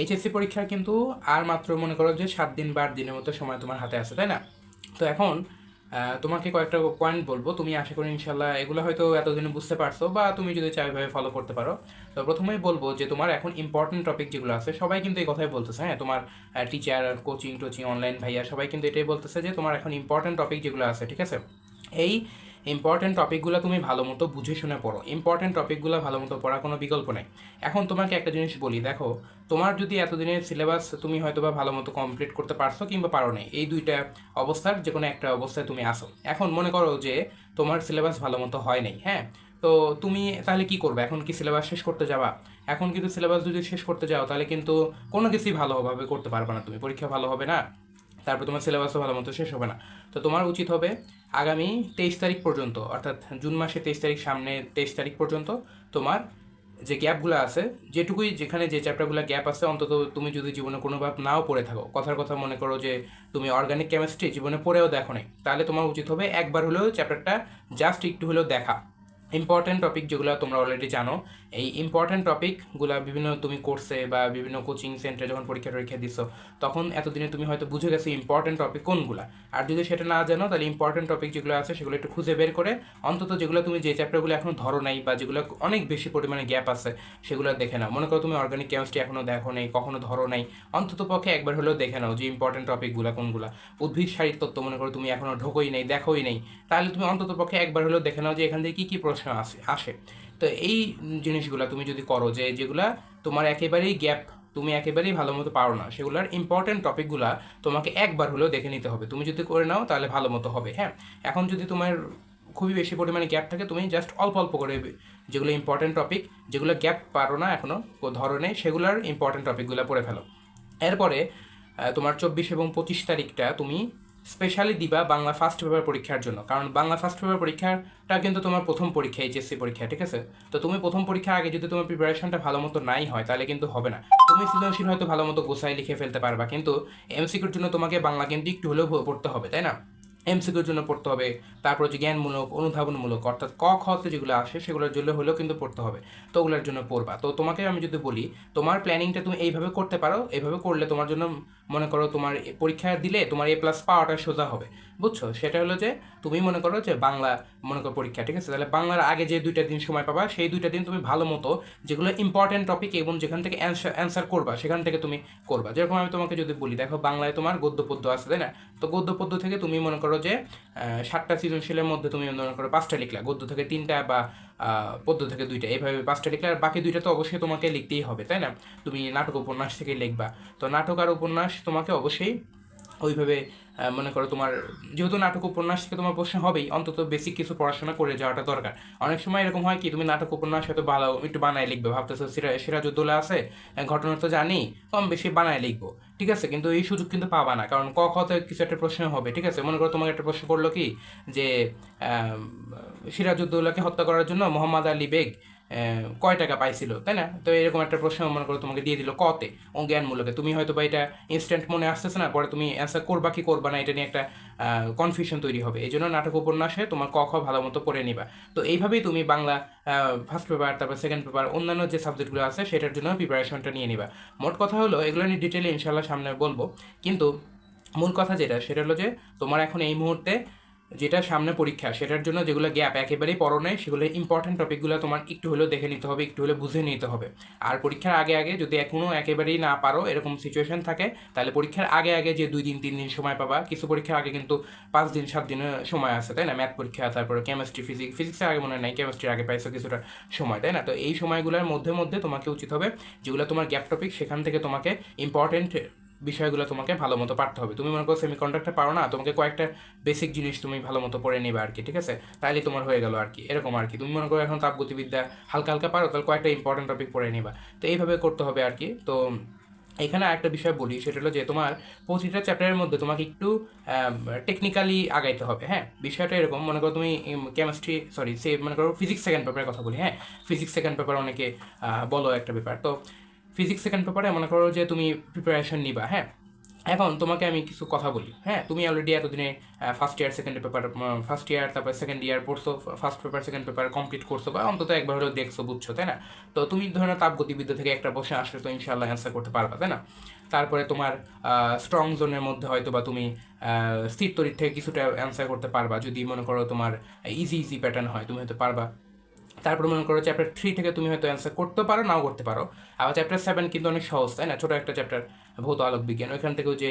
HSC পরীক্ষার কিন্তু আর মাত্র মনে করো যে সাত দিন বা দিনের মতো সময় তোমার হাতে আছে, তাই না? তো এখন তোমাকে কয়েকটা পয়েন্ট বলব। তুমি আশা করি ইনশাল্লাহ এগুলো হয়তো এতদিনে বুঝতে পারছ বা তুমি যদি চাও এভাবে ফলো করতে পারো। তো প্রথমেই বলব যে তোমার এখন ইম্পর্টেন্ট টপিক যেগুলো আছে, সবাই কিন্তু এই কথাই বলতেছে হ্যাঁ? তোমার টিচার কোচিং টোচিং অনলাইন ভাইয়া সবাই কিন্তু এটাই বলতেছে যে তোমার এখন ইম্পর্টেন্ট টপিক যেগুলো আছে, ঠিক আছে? এই ইম্পর্টেন্ট টপিকগুলো তুমি ভালো মতো বুঝে শুনে পড়ো। ইম্পর্টেন্ট টপিকগুলো ভালো মতো পড়ার কোনো বিকল্প নেই। এখন তোমাকে একটা জিনিস বলি, দেখো, তোমার যদি এতদিনের সিলেবাস তুমি হয়তো বা ভালো মতো কমপ্লিট করতে পারছ কিংবা পারো নাই, এই দুইটা অবস্থার যে কোনো একটা অবস্থায় তুমি আসো এখন মনে করো যে তোমার সিলেবাস ভালো মতো হয় নাই হ্যাঁ? তো তুমি তাহলে কি করবে? এখন কি সিলেবাস শেষ করতে যাবা? এখন কিন্তু সিলেবাস যদি শেষ করতে যাও, তাহলে কিন্তু কোনো কিছুই ভালোভাবে করতে পারবে না তুমি। পরীক্ষা ভালো হবে না, তারপর তোমার সিলেবাসও ভালো মতো শেষ হবে না। তো তোমার উচিত হবে আগামী তেইশ তারিখ পর্যন্ত, অর্থাৎ জুন মাসে তেইশ তারিখ সামনে তেইশ তারিখ পর্যন্ত তোমার যে গ্যাপগুলো আছে, যেটুকুই যেখানে যে চ্যাপ্টারগুলো গ্যাপ আছে, অন্তত তুমি যদি জীবনে কোনো ভাব নাও পড়ে থাকো, কথার কথা মনে করো যে তুমি অর্গানিক কেমিস্ট্রি জীবনে পড়েও দেখো নাই, তাহলে তোমার উচিত হবে একবার হলেও চ্যাপ্টারটা জাস্ট একটু হলেও দেখা। ইম্পর্টেন্ট টপিক যেগুলো তোমরা অলরেডি জানো। এই ইম্পর্টেন্ট টপিকগুলো বিভিন্ন তুমি কোর্সে বা বিভিন্ন কোচিং সেন্টারে যখন পরীক্ষা টরীক্ষা দিছো, তখন এতদিনে তুমি হয়তো বুঝে গেছো ইম্পর্টেন্ট টপিক কোনগুলো। আর যদি সেটা না জানো, তাহলে ইম্পর্টেন্ট টপিক যেগুলো আছে সেগুলো একটু খুঁজে বের করে, অন্তত যেগুলো তুমি যে চ্যাপ্টারগুলো এখনও ধরো নাই বা যেগুলো অনেক বেশি পরিমাণে গ্যাপ আছে, সেগুলো দেখে নাও। মনে করো তুমি অর্গানিক কেমিস্ট্রি এখনও দেখো নেই, কখনো ধরো নাই, অন্তত পক্ষে একবার হলেও দেখে নাও যে ইম্পর্টেন্ট টপিকগুলো কোনগুলো। উদ্ভিদ শারীর তত্ত্ব মনে করো তুমি এখনও ঢোকোই নেই, দেখোই নেই, তাহলে তুমি অন্তত পক্ষে একবার হলেও দেখে নাও যে এখান থেকে কী কী প্রশ্ন আসে আসে। তো এই জিনিসগুলো তুমি যদি করো যে যেগুলা তোমার একেবারেই গ্যাপ, তুমি একেবারেই ভালো মতো পারো না, সেগুলোর ইম্পর্টেন্ট টপিকগুলা তোমাকে একবার হলেও দেখে নিতে হবে। তুমি যদি করে নাও তাহলে ভালো মতো হবে হ্যাঁ? এখন যদি তোমার খুবই বেশি পরিমাণে গ্যাপ থাকে, তুমি জাস্ট অল্প অল্প করে যেগুলো ইম্পর্টেন্ট টপিক যেগুলো গ্যাপ পারো না এখনও ধরনের সেগুলোর ইম্পর্টেন্ট টপিকগুলো পড়ে ফেলো। এরপরে তোমার চব্বিশ এবং পঁচিশ তারিখটা তুমি স্পেশালি দিবা বাংলা ফার্স্ট পেপার পরীক্ষার জন্য। কারণ বাংলা ফার্স্ট পেপার পরীক্ষাটা কিন্তু তোমার প্রথম পরীক্ষা এইচএসসি পরীক্ষা, ঠিক আছে? তো তুমি প্রথম পরীক্ষা আগে যদি তোমার প্রিপারেশনটা ভালো মতো নাই হয়, তাহলে কিন্তু হবে না। তুমি সৃজনশীল হয়তো ভালো মতো গোছায় লিখে ফেলতে পারবা, কিন্তু এমসিকিউর জন্য তোমাকে বাংলা কিন্তু একটু হলেও পড়তে হবে, তাই না? এমসিকিউর জন্য পড়তে হবে, তারপর হচ্ছে জ্ঞানমূলক, অনুধাবনমূলক, অর্থাৎ ক খতে যেগুলো আসে, সেগুলোর জন্য হলেও কিন্তু পড়তে হবে। তো ওগুলোর জন্য পড়বা। তো তোমাকে আমি যদি বলি, তোমার প্ল্যানিংটা তুমি এইভাবে করতে পারো, এইভাবে করলে তোমার জন্য মনে করো তোমার পরীক্ষা দিলে তোমার এ প্লাস পাওয়াটা সোজা হবে। বুঝছ? সেটা হলো যে তুমি মনে করো যে বাংলা, মনে করো পরীক্ষা, ঠিক আছে? তাহলে বাংলার আগে যে দুইটা দিন সময় পাবা, সেই দুইটা দিন তুমি ভালো মতো যেগুলো ইম্পর্টেন্ট টপিক এবং যেখান থেকে অ্যান্সার অ্যান্সার করবা, সেখান থেকে তুমি করবা। যেরকম আমি তোমাকে যদি বলি, দেখো বাংলায় তোমার গদ্য পদ্য আছে, তাই না? তো গদ্য পদ্য থেকে তুমি মনে করো যে সাতটা সৃজনশীলের মধ্যে তুমি মনে করো পাঁচটা লিখলা। গদ্য থেকে তিনটা বা পদ্য থেকে দুইটা। এইভাবে পাঁচটা লিখলে, আর বাকি দুইটা তো অবশ্যই তোমাকে লিখতেই হবে, তাই না? তুমি নাটক উপন্যাস থেকে লিখবা। তো নাটক আর উপন্যাস তোমাকে অবশ্যই ওইভাবে মনে করো তোমার যেহেতু নাটক উপন্যাস থেকে তোমার প্রশ্ন হবেই অন্তত বেসিক কিছু পড়াশোনা করে যাওয়াটা দরকার। অনেক সময় এরকম হয় কি তুমি নাটক উপন্যাস হয়তো ভালো একটু বানায় লিখবে ভাবতেছো সিরা- সিরাজউদ্দৌলা আছে ঘটনা তো জানি কম বেশি বানায় লিখব ঠিক আছে? কিন্তু এই সুযোগ কিন্তু পাবা না কারণ ক কিছু একটা প্রশ্ন হবে ঠিক আছে? মনে করো তোমাকে একটা প্রশ্ন করল কি যে আহ, সিরাজউদ্দৌলাকে হত্যা করার জন্য মোহাম্মদ আলী বেগ কয় টাকা পাইছিল, তাই না? তো এরকম একটা প্রশ্ন মনে করো তোমাকে দিয়ে দিল, কতে? ও জ্ঞানমূলকে। তুমি হয়তো বা এটা ইনস্ট্যান্ট মনে আসতেছে না, পরে তুমি অ্যান্সার করবা কি করবা না, এটা নিয়ে একটা কনফিউশন তৈরি হবে। এই জন্য নাটক উপন্যাসে তোমার ক, খ ভালো মতো পড়ে নিবা। তো এইভাবেই তুমি বাংলা ফার্স্ট পেপার তারপর সেকেন্ড পেপার অন্যান্য যে সাবজেক্টগুলো আছে, সেটার জন্য প্রিপারেশনটা নিয়ে নিবা। মোট কথা হলো, এগুলো নিয়ে ডিটেলে ইনশাল্লাহ সামনে বলব। কিন্তু মূল কথা যেটা, সেটা হলো যে তোমার এখন এই মুহূর্তে যেটা সামনে পরীক্ষা, সেটার জন্য যেগুলো গ্যাপ একেবারেই পড়ো নেই, সেগুলো ইম্পর্টেন্ট টপিকগুলো তোমার একটু হলেও দেখে নিতে হবে, একটু হলেও বুঝে নিতে হবে। আর পরীক্ষার আগে আগে যদি এখনও একেবারেই না পারো, এরকম সিচুয়েশন থাকে, তাহলে পরীক্ষার আগে আগে যে দুই দিন, তিন দিন সময় পাবা। কিছু পরীক্ষার আগে কিন্তু পাঁচ দিন, সাত দিনের সময় আছে, তাই না? ম্যাথ পরীক্ষা, তারপরে কেমিস্ট্রি ফিজিক্স ফিজিক্সের আগে মনে নাই কেমিস্ট্রির আগে পাইছো কিছুটা সময়, তাই না? তো এই সময়গুলোর মধ্যে মধ্যে তোমাকে উচিত হবে, যেগুলো তোমার গ্যাপ টপিক সেখান থেকে তোমাকে ইম্পর্টেন্ট বিষয়গুলো তোমাকে ভালো মতো পারতে হবে। তুমি মনে করো সেমি কন্ডাক্টর পারো না, তোমাকে কয়েকটা বেসিক জিনিস তুমি ভালো মতো পড়ে নেবে আর কি ঠিক আছে? তাহলে তোমার হয়ে গেল আর কি এরকম আর কি তুমি মনে করো এখন তাপগতিবিদ্যা হালকা হালকা পারো, তাহলে কয়েকটা ইম্পর্টেন্ট টপিক পড়ে নিবা। তো এইভাবে করতে হবে আর কি তো এখানে একটা বিষয় বলি, সেটা হলো যে তোমার প্রতিটা চ্যাপ্টারের মধ্যে তোমাকে একটু টেকনিক্যালি আগাইতে হবে হ্যাঁ? বিষয়টা এরকম, মনে করো তুমি কেমিস্ট্রি সরি সে মনে করো ফিজিক্স সেকেন্ড পেপারের কথা বলি হ্যাঁ? ফিজিক্স সেকেন্ড পেপার অনেকে বলো একটা ব্যাপার। তো ফিজিক্স সেকেন্ড পেপারে মনে করো যে তুমি প্রিপারেশন নিবা হ্যাঁ? এখন তোমাকে আমি কিছু কথা বলি হ্যাঁ? তুমি অলরেডি এতদিনে first year second paper first year তারপর সেকেন্ড ইয়ার পড়ছো first paper second paper complete করছ বা অন্তত একবার হলেও দেখছ, বুঝছ, তাই না? তো তুমি ধরে তাপগতিবিদ্যা থেকে একটা বসে আসলে তো ইনশাল্লাহ অ্যান্সার করতে পারবা, তাই না? তারপরে তোমার স্ট্রং জোনের মধ্যে হয়তো বা তুমি স্থির তরির থেকে কিছুটা অ্যান্সার করতে পারবা। যদি মনে করো তোমার ইজি ইজি প্যাটার্ন হয়, তুমি হয়তো পারবা। তারপর মনে করো চ্যাপ্টার থ্রি থেকে তুমি হয়তো অ্যান্সার করতে পারো, নাও করতে পারো। আবার চ্যাপ্টার সেভেন কিন্তু অনেক সহজ, তাই না? ছোটো একটা চ্যাপ্টার ভৌত আলোক বিজ্ঞান। ওইখান থেকেও যে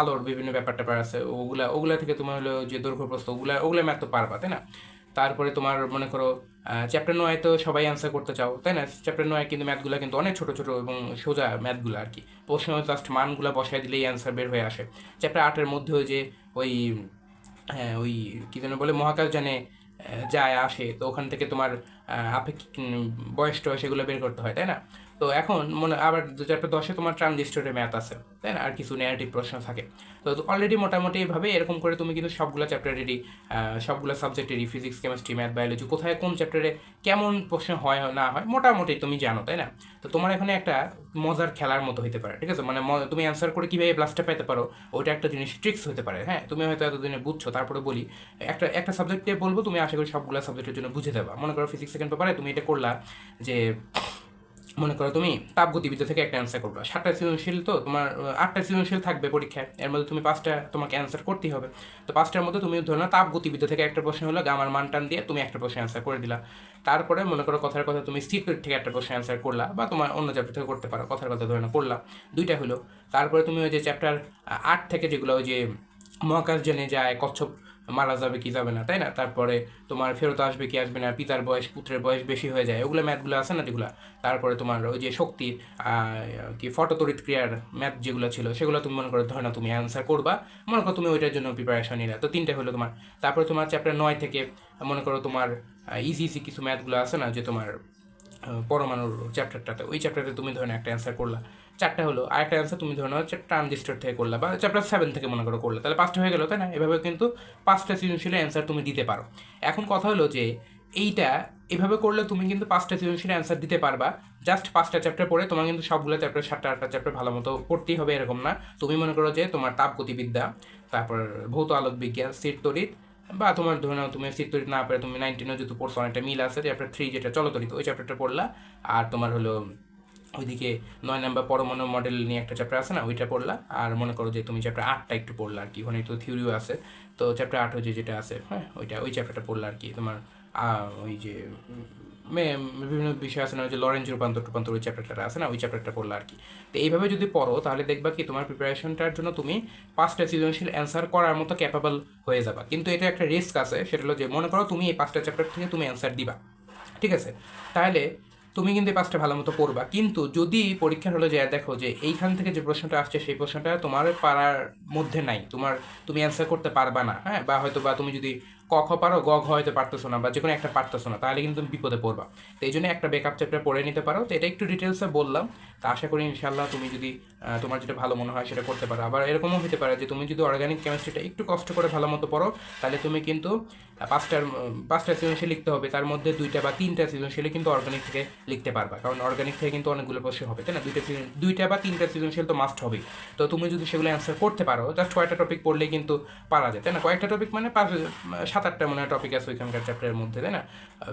আলোর বিভিন্ন ব্যাপার ট্যাপার আছে, ওগুলা ওগুলা থেকে তোমার হলো যে দৈর্ঘ্য প্রস্থ, ওগুলা ওগুলো ম্যাথ তো পারবা, তাই না? তারপরে তোমার মনে করো চ্যাপ্টার নয় তো সবাই অ্যান্সার করতে চাও, তাই না? চ্যাপ্টার নয় কিন্তু ম্যাথগুলো কিন্তু অনেক ছোটো ছোটো এবং সোজা ম্যাথগুলো আর কি। প্রশ্ন জাস্ট মানগুলো বসায় দিলেই অ্যান্সার বের হয়ে আসে। চ্যাপ্টার আটের মধ্যেও যে ওই হ্যাঁ ওই কী যেন বলে মহাকাশ জানে যায়, আসে, তো ওখান থেকে তোমার আপেক্ষিক বয়স টয়স এগুলো বের করতে হয়, তাই না? তো এখন মনে আবার দু চারটে দশে তোমার ট্রানজিস্টরের ম্যাথ আছে, তাই না? আর কিছু নেগেটিভ প্রশ্ন থাকে। তো অলরেডি মোটামুটি এভাবে এরকম করে তুমি কিন্তু সবগুলো চ্যাপ্টারেরই সবগুলো সাবজেক্টেরই ফিজিক্স কেমিস্ট্রি ম্যাথ বায়োলজি কোথায় কোন চ্যাপ্টারে কেমন প্রশ্ন হয় না হয় মোটামুটি তুমি জানো, তাই না? তো তোমার এখানে একটা মজার খেলার মতো হতে পারে, ঠিক আছে? মানে তুমি অ্যান্সার করে কীভাবে প্লাসটা পেতে পারো, ওইটা একটা জিনিস ট্রিক্স হতে পারে হ্যাঁ? তুমি হয়তো এতদিনে বুঝছ, তারপরে বলি, একটা একটা সাবজেক্টে বলব, তুমি আশা করি সবগুলো সাবজেক্টের জন্য বুঝে দেবা মনে করো ফিজিক্স সেকেন্ড পেপারে তুমি এটা করলা যে মনে করো তুমি তাপ তাপগতিবিদ্যা থেকে একটা অ্যান্সার করবে। সাতটা সৃজনশীল তো, তোমার আটটা সৃজনশীল থাকবে পরীক্ষায়। এর মধ্যে তুমি পাঁচটা তোমাকে অ্যান্সার করতেই হবে। তো পাঁচটার মধ্যে তুমি ধরো না তাপগতিবিদ্যা থেকে একটা প্রশ্ন হলো, গামার মান টান দিয়ে তুমি একটা প্রশ্ন অ্যান্সার করে দিলা। তারপরে মনে করো কথার কথা তুমি স্থির থেকে একটা প্রশ্ন অ্যান্সার করলা বা তোমার অন্য চ্যাপ্টার থেকে করতে পারো, কথার কথা ধরে না করলা। দুইটা হলো, তারপরে তুমি ওই যে চ্যাপ্টার আট থেকে যেগুলো ওই যে মহাকাশ জেনে যায়, কচ্ছপ মারা যাবে, কি যাবে না, তাই না? তারপরে তোমার ফেরত আসবে, কি আসবে না, পিতার বয়স, পুত্রের বয়স বেশি হয়ে যায় ওগুলো ম্যাথগুলো আছে না যেগুলো? তারপরে তোমার ওই যে শক্তির কি ফটোতড়িৎ ক্রিয়ার ম্যাথ যেগুলো ছিল, সেগুলো তুমি মনে করো, ধরে না, তুমি অ্যান্সার করবা, মনে করো তুমি ওইটার জন্য প্রিপারেশন নিলে, তো তিনটে হলো তোমার। তারপরে তোমার চ্যাপ্টার নয় থেকে, মনে করো তোমার ইজি ইজি কিছু ম্যাথগুলো আছে না, যে তোমার পরমাণুর চ্যাপ্টারটাতে ওই চ্যাপ্টারে তুমি ধরে নাও একটা অ্যান্সার করলা। চারটা হলো। আর একটা অ্যান্সার তুমি ধরে নাও ট্রানজিস্টর থেকে করলা বা চ্যাপ্টার সেভেন থেকে মনে করো করলে। তাহলে পাঁচটা হয়ে গেলো, তাই না? এভাবে কিন্তু পাঁচটা সৃজনশীলের অ্যান্সার তুমি দিতে পারো। এখন কথা হলো যে এইটা এভাবে করলে তুমি কিন্তু পাঁচটা সৃজনশীলের অ্যান্সার দিতে পারবা। জাস্ট পাঁচটা চ্যাপ্টার পড়ে তোমার কিন্তু সবগুলো চ্যাপ্টার সাতটা আটটা চ্যাপ্টার ভালো মতো পড়তেই হবে, এরকম না। তুমি মনে করো যে তোমার তাপগতিবিদ্যা তারপর ভৌত আলোক বিজ্ঞান, স্থির তড়িৎ, বা তোমার ধরে নাও তুমি স্থির তড়িৎ না পারে তুমি নাইনটিনও যেহেতু পড়ছো, অনেকটা মিল আছে চ্যাপ্টার থ্রি যেটা চলতরিত, ওই চ্যাপ্টারটা পড়লা। আর তোমার হলো ওইদিকে নয় নাম্বার পরমাণু মডেল নিয়ে একটা চ্যাপ্টার আছে না, ওইটা পড়লা। আর মনে করো যে তুমি চ্যাপ্টার আটটা একটু পড়লা আর কি, ওখানে একটু থিওরিও আছে। তো চ্যাপ্টার আট হচ্ছে যেটা আছে হ্যাঁ ওইটা, ওই চ্যাপ্টারটা পড়লা আর কি। তোমার ওই যে বিভিন্ন বিষয় আছে না, ওই যে লরেঞ্জ রূপান্তর টুপান্তর ওই চ্যাপ্টারটা আছে না, ওই চ্যাপ্টারটা পড়লা আর কি। তো এইভাবে যদি পড়ো, তাহলে দেখবা কি, তোমার প্রিপারেশনটার জন্য তুমি পাঁচটা সৃজনশীল অ্যান্সার করার মতো ক্যাপাবল হয়ে যাবা। কিন্তু এটা একটা রিস্ক আছে, সেটা হলো যে মনে করো তুমি এই পাঁচটা চ্যাপ্টার থেকে তুমি অ্যান্সার দিবা। ঠিক আছে? তাহলে তুমি কিন্তু এই পাঁচটা ভালো মতো পড়বা। কিন্তু যদি পরীক্ষার হলে যায়, দেখো যে এইখান থেকে যে প্রশ্নটা আসছে, সেই প্রশ্নটা তোমার পাড়ার মধ্যে নাই। তোমার, তুমি অ্যান্সার করতে পারবা না হ্যাঁ? বা হয়তো বা তুমি যদি ক খ পারো গ ঘ হয়তো পারতেছো না বা যে কোনো একটা পারতেছো না, তাহলে কিন্তু তুমি বিপদে পড়বা। তো এই জন্য একটা ব্যাকআপ চ্যাপ্টার পড়ে নিতে পারো। তো এটা একটু ডিটেলসে বললাম। তো আশা করি ইনশাল্লাহ তুমি যদি তোমার যেটা ভালো মনে হয় সেটা করতে পারো। আবার এরকমও হতে পারে যে তুমি যদি অর্গানিক কেমিস্ট্রিটা একটু কষ্ট করে ভালো মতো পড়ো, তাহলে তুমি কিন্তু পাঁচটার পাঁচটা সৃজনশীল লিখতে হবে। তার মধ্যে দুইটা বা তিনটা সৃজনশীল কিন্তু অর্গানিক থেকে লিখতে পারবা। কারণ অর্গানিক থেকে কিন্তু অনেকগুলো প্রশ্ন হবে, তাই না? দুইটা দুইটা বা তিনটা সৃজনশীল তো মাস্ট হবেই। তো তুমি যদি সেগুলো অ্যান্সার করতে পারো জাস্ট কয়েকটা টপিক পড়লে কিন্তু পারা যায়, তাই না? কয়েকটা টপিক মানে পাঁচ আটটা মনে হয় টপিক আছে ওইখানকার চ্যাপ্টারের মধ্যে, তাই না?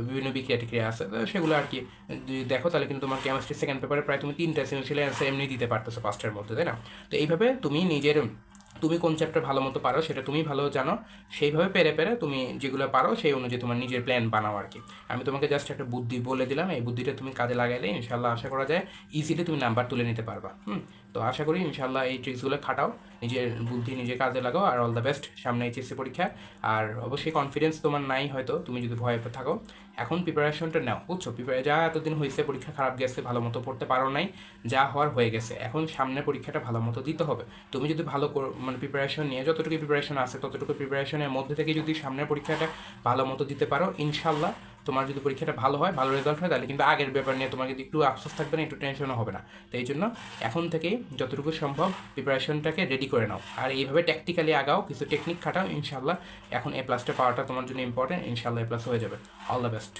বিভিন্ন বিক্রিয়া টিক্রিয়া আছে। তো সেগুলো আর কি, যদি দেখো তাহলে কিন্তু তোমার কেমিস্ট্রি সেকেন্ড পেপারে প্রায় তুমি তিনটা সৃজনশীল অ্যান্সার এমনি দিতে পারতেছো পাঁচটার মধ্যে, তাই না? তো এইভাবে তুমি নিজের, তুমি কোন চ্যাপ্টার ভালো মতো পারো সেটা তুমি ভালো জানো, সেইভাবে পেরে পেরে তুমি যেগুলো পারো সেই অনুযায়ী তোমার নিজের প্ল্যান বানাও আর কি। আমি তোমাকে জাস্ট একটা বুদ্ধি বলে দিলাম, এই বুদ্ধিটা তুমি কাজে লাগাইলে ইনশাল্লাহ আশা করা যায় ইজিলি তুমি নাম্বার তুলে নিতে পারবা, হুম? তো আশা করি ইনশাল্লাহ এই ট্রিক্সগুলো খাটাও। নিজের বুদ্ধি নিজে কাজে লাগাও আর অল দ্য বেস্ট সামনে এইচএসসি পরীক্ষা। আর অবশ্যই কনফিডেন্স তোমার নাই হয়তো, তুমি যদি ভয়ে থাকো। এখন প্রিপারেশনটা নাও, বুঝছ? প্রিপারে যা এতদিন হয়েছে পরীক্ষা খারাপ গেছে, ভালো মতো পড়তে পারো নাই, যা হওয়ার হয়ে গেছে। এখন সামনে পরীক্ষাটা ভালো মতো দিতে হবে। তুমি যদি ভালো মানে প্রিপারেশন নিয়ে, যতটুকু প্রিপারেশন আছে, ততটুকু প্রিপারেশনের মধ্যে থেকে যদি সামনের পরীক্ষাটা ভালো মতো দিতে পারো ইনশাল্লাহ তোমার যদি পরীক্ষাটা ভালো হয়, ভালো রেজাল্ট হয়, তাহলে কিন্তু আগের ব্যাপার নিয়ে তোমার কিন্তু একটু আফসোস থাকবে না, একটু টেনশনও হবে না। তাই জন্য এখন থেকেই যতটুকু সম্ভব প্রিপারেশনটাকে রেডি করে নাও। আর এইভাবে ট্যাকটিক্যালি আগাও, কিছু টেকনিক খাটাও ইনশাল্লাহ এখন এ প্লাসটা পাওয়াটা তোমার জন্য ইম্পর্টেন্ট ইনশাল্লাহ এ প্লাস হয়ে যাবে। All the best